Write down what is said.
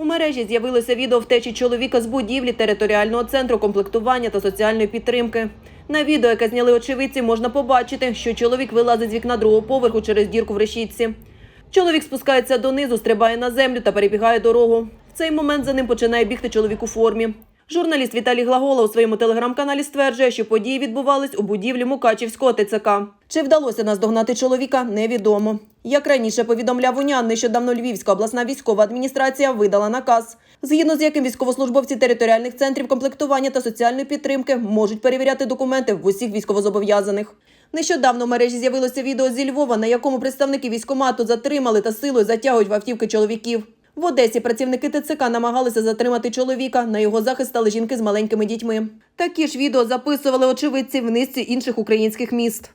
У мережі з'явилося відео втечі чоловіка з будівлі територіального центру комплектування та соціальної підтримки. На відео, яке зняли очевидці, можна побачити, що чоловік вилазить з вікна другого поверху через дірку в решітці. Чоловік спускається донизу, стрибає на землю та перебігає дорогу. В цей момент за ним починає бігти чоловік у формі. Журналіст Віталій Глагола у своєму телеграм-каналі стверджує, що події відбувались у будівлі Мукачівського ТЦК. Чи вдалося наздогнати чоловіка, невідомо. Як раніше повідомляв УНЯН, нещодавно Львівська обласна військова адміністрація видала наказ, згідно з яким військовослужбовці територіальних центрів комплектування та соціальної підтримки можуть перевіряти документи в усіх військовозобов'язаних. Нещодавно в мережі з'явилося відео зі Львова, на якому представники військомату затримали та силою затягують в автівки чоловіків. В Одесі працівники ТЦК намагалися затримати чоловіка. На його захист стали жінки з маленькими дітьми. Такі ж відео записували очевидці в низці інших українських міст.